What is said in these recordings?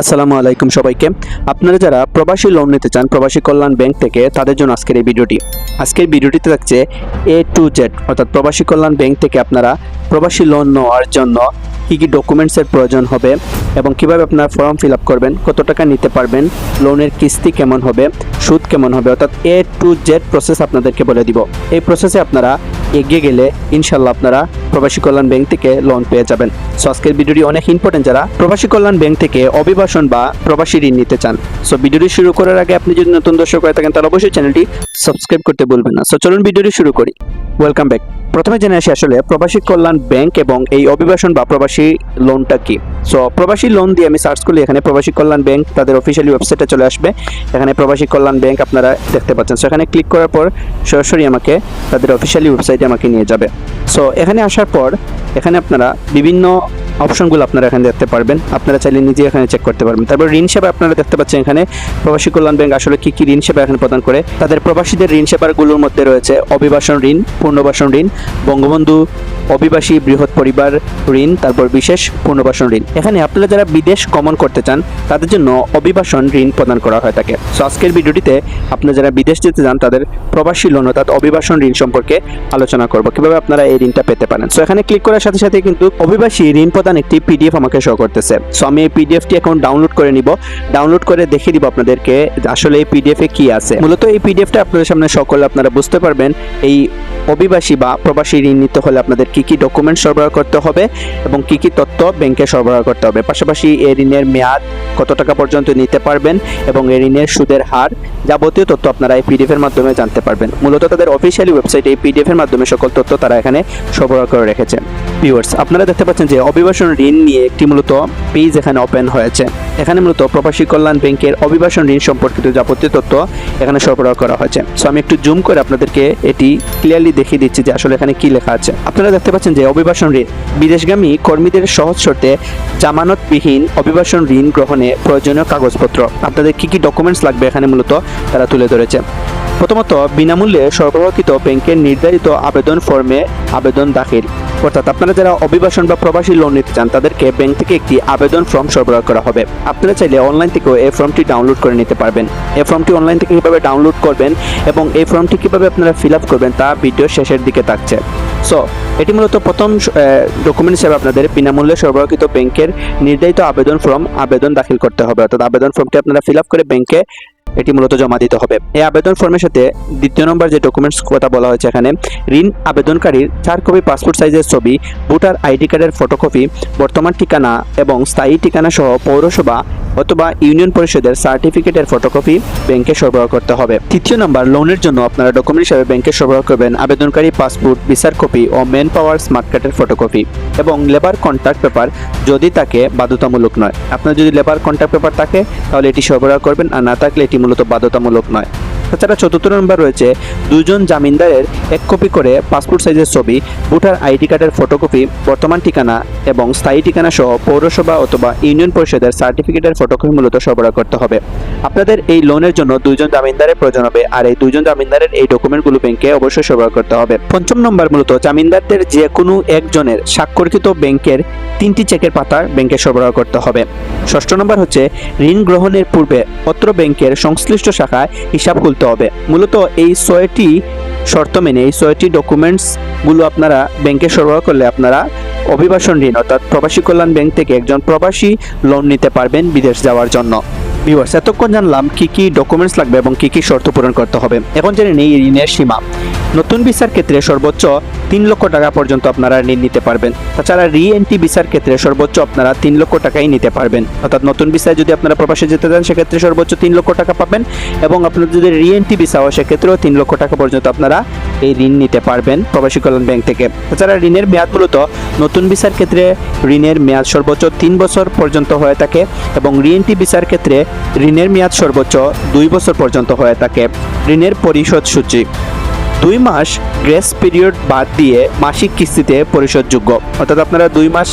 আসসালামু আলাইকুম সবাইকে। আপনারা যারা প্রবাসী লোন নিতে চান, প্রবাসী কল্যাণ ব্যাংক থেকে, তাদের জন্য আজকের এই ভিডিওটি। আজকের ভিডিওটিতে থাকছে এ টু জেড অর্থাৎ প্রবাসী কল্যাণ ব্যাংক থেকে আপনারা প্রবাসী লোন নেওয়ার জন্য কী কী ডকুমেন্টসের প্রয়োজন হবে এবং কীভাবে আপনার ফর্ম ফিল আপ করবেন, কত টাকা নিতে পারবেন লোনের কিস্তি কেমন হবে, সুদ কেমন হবে, অর্থাৎ এ টু জেড প্রসেস আপনাদেরকে বলে দিব। এই প্রসেসে আপনারা এগিয়ে গেলে ইনশাল্লাহ আপনারা প্রবাসী কল্যাণ ব্যাংক থেকে লোন পেয়ে যাবেন। সো আজকের ভিডিওটি অনেক ইম্পর্টেন্ট যারা প্রবাসী কল্যাণ ব্যাংক থেকে অভিবাসন বা প্রবাসী ঋণ নিতে চান। সো ভিডিওটি শুরু করার আগে আপনি যদি নতুন দর্শক হয়ে থাকেন, তাহলে অবশ্যই চ্যানেলটি সাবস্ক্রাইব করতে ভুলবেন না। সো চলুন ভিডিওটি শুরু করি। ওয়েলকাম ব্যাক প্রথমে জেনে আসি আসলে প্রবাসী কল্যাণ ব্যাংক এবং এই অভিবাসন বা প্রবাসী লোনটা কি? সো প্রবাসী লোন দিয়ে আমি সার্চ করলে এখানে প্রবাসী কল্যাণ ব্যাংক তাদের অফিসিয়ালি ওয়েবসাইটে চলে আসবে। এখানে প্রবাসী কল্যাণ ব্যাংক আপনারা দেখতে পাচ্ছেন। সো এখানে ক্লিক করার পর সরাসরি আমাকে তাদের অফিসিয়ালি ওয়েবসাইটে আমাকে নিয়ে যাবে। সো এখানে আসার পর এখানে আপনারা বিভিন্ন অপশনগুলো আপনারা এখানে দেখতে পারবেন। আপনারা চাইলে নিজে এখানে চেক করতে পারবেন। তারপর ঋণ সেবা আপনারা দেখতে পাচ্ছেন এখানে, প্রবাসী কল্যাণ ব্যাংক আসলে কি কি ঋণ সেবা এখানে প্রদান করে? তাদের প্রবাসীদের ঋণ সেবাগুলোর মধ্যে রয়েছে অভিবাসন ঋণ, পুনর্বাসন ঋণ, বঙ্গবন্ধু অভিবাসী, বৃহৎ পরিবার, ঋণ, তারপর বিশেষ পুনর্বাসন ঋণ। এখানে আপনারা যারা বিদেশ গমন করতে চান, তাদের জন্য অভিবাসন ঋণ প্রদান করা হয়ে থাকে সো আজকের ভিডিওটিতে আপনারা যারা বিদেশ যেতে চান, তাদের প্রবাসী লোন অর্থাৎ অভিবাসন ঋণ সম্পর্কে আলোচনা করব। কীভাবে আপনারা এই ঋণটা পেতে পারেন? সো এখানে ক্লিক করার সাথে সাথে কিন্তু অভিবাসী ঋণ প্রদান একটি পিডিএফ আমাকে শো করতেছে। সো আমি এই পিডিএফটি এখন ডাউনলোড করে নিব। ডাউনলোড করে দেখিয়ে দিব আপনাদেরকে আসলে এই পিডিএফ কি আছে। মূলত এই পিডিএফটা আপনাদের সামনে সকলে আপনারা বুঝতে পারবেন, এই অভিবাসী বা প্রবাসী ঋণ নিতে হলে আপনাদের কি কি ডকুমেন্ট সরবরাহ করতে হবে এবং কি কি তথ্য ব্যাংকে সরবরাহ করতে হবে। পাশাপাশি এই ঋণের মেয়াদ কত টাকা পর্যন্ত নিতে পারবেন এবং এই ঋণের সুদের হার যাবতীয় তথ্য আপনারা এই পিডিএফ এর মাধ্যমে জানতে পারবেন। মূলত তাদের অফিসিয়ালি ওয়েবসাইটে এই পিডিএফ এর মাধ্যমে সকল তথ্য তারা এখানে সরবরাহ করে রেখেছে। ভিউয়ার্স আপনারা দেখতে পাচ্ছেন যে অভিবাসন ঋণ নিয়ে একটি মূলত পেজ এখানে ওপেন হয়েছে। এখানে মূলত প্রবাসী কল্যাণ ব্যাংকের অভিবাসন ঋণ সম্পর্কিত যাবতীয় তথ্য এখানে সরবরাহ করা হয়েছে। সো আমি একটু জুম করে আপনাদেরকে এটি ক্লিয়ারলি দেখিয়ে দিচ্ছি যে আসলে এখানে কি লেখা আছে। আপনারা দেখতে পাচ্ছেন যে অভিবাসন ঋণ, বিদেশগামী কর্মীদের সহজ শর্তে জামানতবিহীন অভিবাসন ঋণ গ্রহণে প্রয়োজনীয় কাগজপত্র। আপনাদের কি কি ডকুমেন্টস লাগবে এখানে মূলত? তারা তুলে ধরেছে। প্রথমত, বিনামূল্যে সরবরাহকৃত ব্যাংকের নির্ধারিত আবেদন ফর্মে আবেদন দাখিল। অর্থাৎ আপনারা যারা অভিবাসন বা প্রবাসী লোন নিতে চান, তাদেরকে ব্যাংক থেকে একটি আবেদন ফর্ম সরবরাহ করা হবে। আপনারা চাইলে অনলাইন থেকেও এই ফর্মটি ডাউনলোড করে নিতে পারবেন। এই ফর্মটি অনলাইন থেকে কীভাবে ডাউনলোড করবেন এবং এই ফর্মটি কীভাবে আপনারা ফিল আপ করবেন, তা ভিডিও শেষের দিকে থাকছে। সো, এটি মূলত প্রথম ডকুমেন্ট হিসেবে আপনাদের বিনামূল্যে সরবরাহকৃত ব্যাংকের নির্ধারিত আবেদন ফর্ম আবেদন দাখিল করতে হবে। অর্থাৎ আবেদন ফর্মটি আপনারা ফিল আপ করে ব্যাংকে এটি মূলত জমা দিতে হবে। এই আবেদন ফর্মের সাথে দ্বিতীয় নম্বর যে ডকুমেন্টস কথা বলা হয়েছে এখানে, ঋণ আবেদনকারীর চার কপি পাসপোর্ট সাইজের ছবি, ভোটার আইডি কার্ডের ফটোকপি বর্তমান ঠিকানা এবং স্থায়ী ঠিকানা সহ পৌরসভা অথবা ইউনিয়ন পরিষদের সার্টিফিকেটের ফটোকপি ব্যাংকে সরবরাহ করতে হবে। তৃতীয় নম্বর লোনের জন্য আপনারা ডকুমেন্ট হিসাবে ব্যাংকে সরবরাহ করবেন আবেদনকারী পাসপোর্ট ভিসার কপি ও মেন পাওয়ার স্মার্ট কার্ডের ফটোকপি এবং লেবার কন্ট্যাক্ট পেপার যদি তাকে বাধ্যতামূলক নয়। আপনার যদি লেবার কন্ট্যাক্ট পেপার থাকে, তাহলে এটি সরবরাহ করবেন আর না থাকলে মূলত বাধ্যতামূলক নয়। তাছাড়া চতুর্থ নম্বর রয়েছে দুজন জামিনদারের এক কপি করে পাসপোর্ট সাইজের ছবি, ভোটার আইডি কার্ডের ফটোকপি বর্তমান ঠিকানা এবং স্থায়ী ঠিকানা সহ পৌরসভা অথবা ইউনিয়ন পরিষদের সার্টিফিকেটের ফটোকপি মূলত সরবরাহ করতে হবে। আপনাদের এই লোনের জন্য দুইজন জামিনদারের প্রয়োজন হবে আর এই দুইজন জামিনদারের এই ডকুমেন্টগুলো ব্যাংকে অবশ্যই সরবরাহ করতে হবে। পঞ্চম নম্বর মূলত জামিনদারদের যে কোনো একজনের স্বাক্ষরিত ব্যাংকের তিনটি চেকের পাতা ব্যাংকে সরবরাহ করতে হবে। ষষ্ঠ নম্বর হচ্ছে ঋণ গ্রহণের পূর্বে পত্র ব্যাংকের সংশ্লিষ্ট শাখায় হিসাব হবে। মূলত এই ছয়টি শর্ত মেনে, এই ছয়টি ডকুমেন্টসগুলো আপনারা ব্যাংকে সরবরাহ করলে আপনারা অভিবাসন ঋণ, অর্থাৎ প্রবাসী কল্যাণ ব্যাংক থেকে একজন প্রবাসী লোন নিতে পারবেন বিদেশ যাওয়ার জন্য। ভিউয়ার্স এতক্ষণ জানলাম কি কি ডকুমেন্টস লাগবে এবং কি কি শর্ত পূরণ করতে হবে। এখন জেনে নেই ঋণের সীমা। নতুন ভিসার ক্ষেত্রে সর্বোচ্চ তিন লক্ষ টাকা পর্যন্ত আপনারা ঋণ নিতে পারবেন। তাছাড়া রি এন্ট্রি ভিসার ক্ষেত্রে সর্বোচ্চ আপনারা তিন লক্ষ টাকাই নিতে পারবেন। অর্থাৎ নতুন ভিসায় যদি আপনারা প্রবাসে যেতে চান, সেক্ষেত্রে সর্বোচ্চ তিন লক্ষ টাকা পাবেন এবং আপনার যদি রি এন্ট্রি ভিসা হয়, সেক্ষেত্রেও তিন লক্ষ টাকা পর্যন্ত আপনারা এই ঋণ নিতে পারবেন প্রবাসী কল্যাণ ব্যাংক থেকে। তাছাড়া ঋণের মেয়াদ মূলত নতুন ভিসার ক্ষেত্রে ঋণের মেয়াদ সর্বোচ্চ তিন বছর পর্যন্ত হয়ে থাকে এবং রি এন্ট্রি ভিসার ক্ষেত্রে ঋণের মেয়াদ সর্বোচ্চ দুই বছর পর্যন্ত হয়ে থাকে ঋণের পরিশোধ সূচি। দুই মাস গ্রেস পিরিয়ড বাদ দিয়ে মাসিক কিস্তিতে পরিশোধযোগ্য। অর্থাৎ আপনারা দুই মাস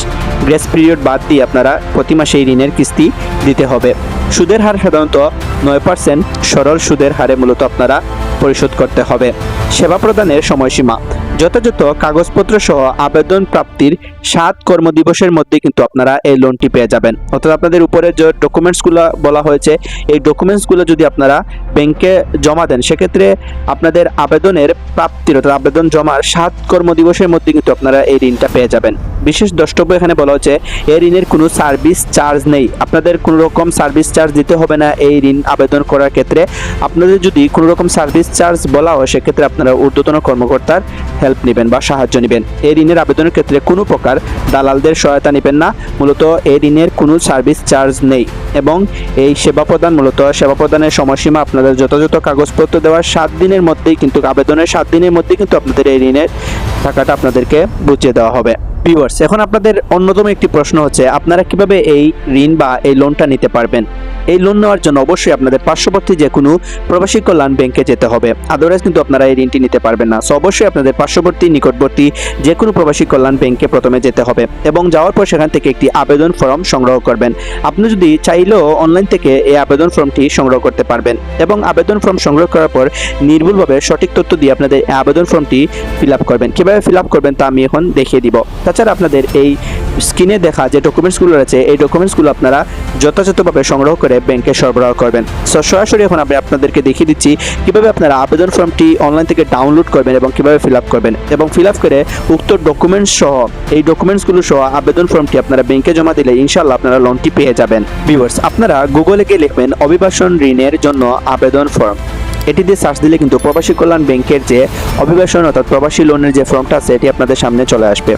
গ্রেস পিরিয়ড বাদ দিয়ে আপনারা প্রতি মাসে ঋণের কিস্তি দিতে হবে। সুদের হার সাধারণত নয় পার্সেন্ট সরল সুদের হারে মূলত আপনারা পরিশোধ করতে হবে। সেবা প্রদানের সময়সীমা। যথাযথ কাগজপত্র সহ আবেদন প্রাপ্তির সাত কর্মদিবসের মধ্যে কিন্তু আপনারা এই লোনটি পেয়ে যাবেন। অর্থাৎ আপনাদের উপরে যে ডকুমেন্টসগুলো বলা হয়েছে, এই ডকুমেন্টসগুলো যদি আপনারা ব্যাংকে জমা দেন, সেক্ষেত্রে আপনাদের আবেদনের প্রাপ্তির অর্থাৎ আবেদন জমার সাত কর্মদিবসের মধ্যে কিন্তু আপনারা এই ঋণটা পেয়ে যাবেন। বিশেষ দ্রষ্টব্য এখানে বলা হচ্ছে, এই ঋণের কোনো সার্ভিস চার্জ নেই। আপনাদের কোনো রকম সার্ভিস চার্জ দিতে হবে না এই ঋণ আবেদন করার ক্ষেত্রে। আপনাদের যদি কোনো রকম সার্ভিস চার্জ বলা হয়, সেক্ষেত্রে আপনারা ঊর্ধ্বতন কর্মকর্তার হেল্প নেবেন বা সাহায্য নেবেন। এই ঋণের আবেদনের ক্ষেত্রে কোনো প্রকার দালালদের সহায়তা নেবেন না। মূলত এই ঋণের কোনো সার্ভিস চার্জ নেই এবং এই সেবা প্রদান মূলত সেবা প্রদানের সময়সীমা আপনাদের যথাযথ কাগজপত্র দেওয়ার সাত দিনের মধ্যেই কিন্তু আবেদনের সাত দিনের মধ্যেই কিন্তু আপনাদের এই ঋণের টাকাটা আপনাদেরকে বুঝিয়ে দেওয়া হবে। ভিউয়ার্স এখন আপনাদের অন্যতম একটি প্রশ্ন হচ্ছে, আপনারা কীভাবে এই ঋণ বা এই লোনটা নিতে পারবেন? এই লোন নেওয়ার জন্য অবশ্যই আপনাদের পার্শ্ববর্তী যে কোনো প্রবাসী কল্যাণ ব্যাংকে যেতে হবে। আদারওয়াইজ কিন্তু আপনারা এই ঋণটি নিতে পারবেন না। সো অবশ্যই আপনাদের পার্শ্ববর্তী, নিকটবর্তী যে কোনো প্রবাসী কল্যাণ ব্যাংকে প্রথমে যেতে হবে এবং যাওয়ার পর সেখান থেকে একটি আবেদন ফর্ম সংগ্রহ করবেন। আপনি যদি চাইলেও অনলাইন থেকে এই আবেদন ফর্মটি সংগ্রহ করতে পারবেন এবং আবেদন ফর্ম সংগ্রহ করার পর নির্ভুলভাবে সঠিক তথ্য দিয়ে আপনাদের আবেদন ফর্মটি ফিল আপ করবেন। কীভাবে ফিল আপ করবেন তা আমি এখন দেখিয়ে দিব। তাছাড়া আপনাদের এই স্ক্রিনে দেখা যে ডকুমেন্টসগুলো রয়েছে, এই ডকুমেন্টসগুলো আপনারা যথাযথভাবে সংগ্রহ করে ব্যাংকে সরবরাহ করবেন। সো সরাসরি এখন আমি আপনাদেরকে দেখিয়ে দিচ্ছি কীভাবে আপনারা আবেদন ফর্মটি অনলাইন থেকে ডাউনলোড করবেন এবং কীভাবে ফিল আপ করবেন। এবং ফিল আপ করে উক্ত ডকুমেন্টস সহ, এই ডকুমেন্টসগুলো সহ আবেদন ফর্মটি আপনারা ব্যাংকে জমা দিলে ইনশাল্লাহ আপনারা লোনটি পেয়ে যাবেন। ভিউয়ার্স আপনারা গুগলে গিয়ে লিখবেন অভিবাসন ঋণের জন্য আবেদন ফর্ম এটি দিয়ে সার্চ দিলে কিন্তু প্রবাসী কল্যাণ ব্যাংকের যে অভিবাসন অর্থাৎ প্রবাসী লোনের যে ফর্মটা আছে, এটি আপনাদের সামনে চলে আসবে।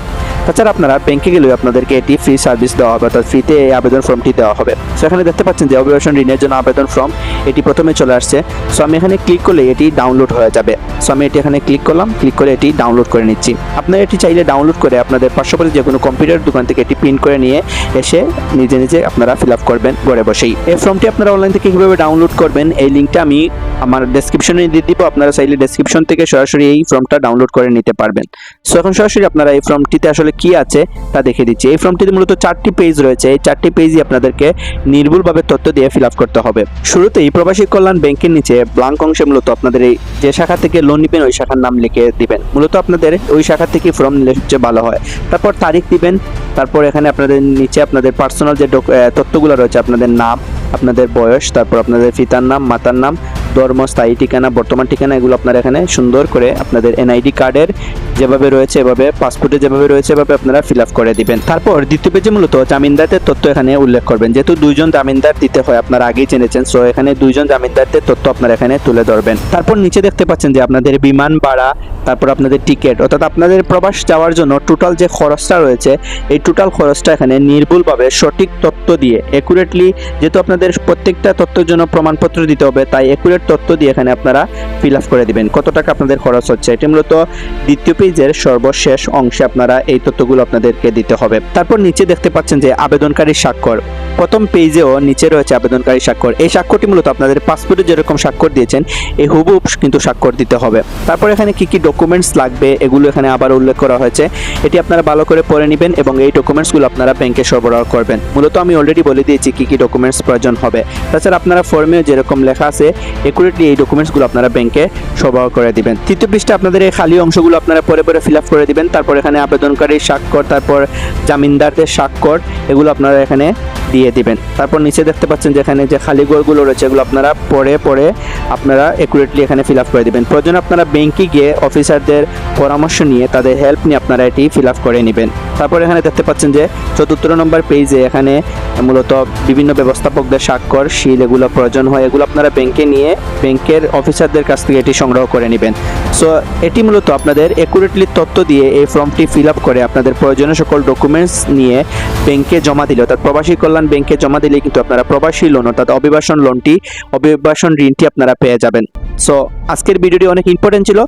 তাছাড়া আপনারা ব্যাংকে গেলেও আপনাদেরকে এটি ফ্রি সার্ভিস দেওয়া হবে, অর্থাৎ ফ্রিতে এই আবেদন ফর্মটি দেওয়া হবে। সেখানে দেখতে পাচ্ছেন যে অভিবাসন ঋণের জন্য আবেদন ফর্ম এটি প্রথমে চলে আসছে। সো আমি এখানে ক্লিক করলে এটি ডাউনলোড হয়ে যাবে। সো আমি এটি এখানে ক্লিক করলাম ক্লিক করে এটি ডাউনলোড করে নিচ্ছি। আপনারা এটি চাইলে ডাউনলোড করে আপনাদের পার্শ্ববর্তী যে কোনো কম্পিউটার দোকান থেকে এটি প্রিন্ট করে নিয়ে এসে নিজে নিজে আপনারা ফিল আপ করবেন ঘরে বসেই। এই ফর্মটি আপনারা অনলাইন থেকে কীভাবে ডাউনলোড করবেন, এই লিঙ্কটা আমি আমার ডেসক্রিপশনে দিয়ে দিব। আপনারা চাইলে ডেসক্রিপশন থেকে সরাসরি এই ফর্মটা ডাউনলোড করে নিতে পারবেন। সো এখন সরাসরি আপনারা এই ফর্মটিতে আসলে কি আছে তা দেখে দিচ্ছি। এই ফর্মটিতে মূলত চারটি পেজ রয়েছে। এই চারটি পেজই আপনাদেরকে নির্ভুলভাবে তথ্য দিয়ে ফিল করতে হবে। শুরুতেই প্রবাসী কল্যাণ ব্যাংকের নিচে ব্লাঙ্ক অংশে মূলত আপনাদের এই যে শাখা থেকে লোন নেবেন, ওই শাখার নাম লিখে দিবেন। মূলত আপনাদের ওই শাখা থেকে ফর্ম নিলে সবচেয়ে ভালো হয়। তারপর তারিখ দিবেন, তারপর এখানে আপনাদের নিচে আপনাদের পার্সোনাল যে তথ্যগুলো রয়েছে, আপনাদের নাম, আপনাদের বয়স, তারপর আপনাদের পিতার নাম, মাতার নাম, ধর্ম, স্থায়ী ঠিকানা, বর্তমান ঠিকানা, এগুলো আপনারা এখানে সুন্দর করে আপনাদের এনআইডি কার্ডের যেভাবে রয়েছে, এভাবে পাসপোর্টে যেভাবে রয়েছে, এভাবে আপনারা ফিল আপ করে দিবেন। তারপর দ্বিতীয় পেজে মূলত জামিনদারদের তথ্য এখানে উল্লেখ করবেন। যেহেতু দুইজন জামিনদার দিতে হয়, আপনারা আগেই জেনেছেন সো এখানে দুইজন জামিনদারদের তথ্য আপনারা এখানে তুলে ধরবেন। তারপর নিচে দেখতে পাচ্ছেন যে আপনাদের বিমান ভাড়া, তারপর আপনাদের টিকিট অর্থাৎ আপনাদের প্রবাস যাওয়ার জন্য টোটাল যে খরচটা রয়েছে, এই টোটাল খরচটা এখানে নির্ভুলভাবে সঠিক তথ্য দিয়ে একুরেটলি যেহেতু আপনাদের প্রত্যেকটা তথ্যের জন্য প্রমাণপত্র দিতে হবে, তাই একুরেট তথ্য দিয়ে এখানে আপনারা ফিল আপ করে দিবেন। কত টাকা আপনাদের খরচ হচ্ছে? এটি মূলত দ্বিতীয় পেজের সর্বশেষ অংশে আপনারা এই তথ্যগুলো আপনাদেরকে দিতে হবে। তারপর নিচে দেখতে পাচ্ছেন যে আবেদনকারী স্বাক্ষর। প্রথম পেজেও নিচে রয়েছে আবেদনকারী স্বাক্ষর। এই স্বাক্ষরটি মূলত আপনাদের পাসপোর্টে যেরকম স্বাক্ষর দিয়েছেন, এই হুবহুব কিন্তু স্বাক্ষর দিতে হবে। তারপর এখানে কি কি ডকুমেন্টস লাগবে, এগুলো এখানে আবার উল্লেখ করা হয়েছে। এটি আপনারা ভালো করে পড়ে নেবেন এবং এই ডকুমেন্টসগুলো আপনারা ব্যাংকে সরবরাহ করবেন। মূলত আমি অলরেডি বলে দিয়েছি কি কি ডকুমেন্টস প্রয়োজন হবে। তাছাড়া আপনারা ফর্মে যেরকম লেখা আছে একুরেটলি এই ডকুমেন্টসগুলো আপনারা ব্যাংকে সরবরাহ করে দিবেন। তৃতীয় পৃষ্ঠে আপনাদের এই খালি অংশগুলো আপনারা পরে পরে ফিল আপ করে দিবেন। তারপর এখানে আবেদনকারীর স্বাক্ষর, তারপর জামিনদারদের স্বাক্ষর, এগুলো আপনারা এখানে দিয়ে দিবেন। তারপর নিচে দেখতে পাচ্ছেন যে এখানে যে খালি ঘরগুলো রয়েছে, এগুলো আপনারা পরে পরে আপনারা একুরেটলি এখানে ফিল আপ করে দিবেন। প্রয়োজন আপনারা ব্যাংকে গিয়ে অফিসারদের পরামর্শ নিয়ে তাদের হেল্প নিয়ে আপনারা এটি ফিল আপ করে নেবেন। তারপর এখানে দেখতে পাচ্ছেন যে চতুর্থ নম্বর পেজে এখানে মূলত বিভিন্ন ব্যবস্থাপকদের স্বাক্ষর শিল এগুলো প্রয়োজন হয়, এগুলো আপনারা ব্যাংকে নিয়ে ব্যাংকের অফিসারদের কাছ থেকে এটি সংগ্রহ করে নেবেন। সো এটি মূলত আপনাদের একুরেটলি তথ্য দিয়ে এই ফর্মটি ফিল আপ করে আপনাদের প্রয়োজনীয় সকল ডকুমেন্টস নিয়ে ব্যাংকে জমা দিলে, অর্থাৎ প্রবাসী কল্যাণ ব্যাংকে জমা দিলে কিন্তু আপনারা প্রবাসী লোন অর্থাৎ অভিবাসন লোনটি অভিবাসন ঋণটি আপনারা পেয়ে যাবেন। সো আজকের ভিডিওটি অনেক ইম্পর্টেন্ট ছিল।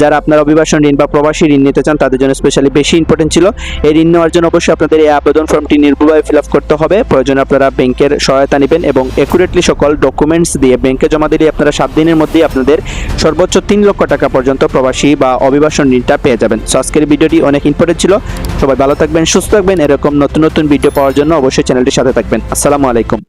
যারা আপনারা অভিবাসন ঋণ বা প্রবাসী ঋণ নিতে চান, তাদের জন্য স্পেশালি বেশি ইম্পর্টেন্ট ছিল। এই ঋণ নেওয়ার জন্য অবশ্যই আপনাদের এই আবেদন ফর্মটি নির্ভুলভাবে ফিল আপ করতে হবে। প্রয়োজনে আপনারা ব্যাংকের সহায়তা নেবেন এবং একুরেটলি সকল ডকুমেন্টস দিয়ে ব্যাংকে জমা দিলে আপনারা সাত দিনের মধ্যেই আপনাদের সর্বোচ্চ তিন লক্ষ টাকা পর্যন্ত প্রবাসী বা অভিবাসন ঋণটা পেয়ে যাবেন। সো আজকের ভিডিওটি অনেক ইম্পর্টেন্ট ছিল। সবাই ভালো থাকবেন, সুস্থ থাকবেন। এরকম নতুন নতুন ভিডিও পাওয়ার জন্য অবশ্যই চ্যানেলটির সাথে থাকবেন। আসসালামু আলাইকুম।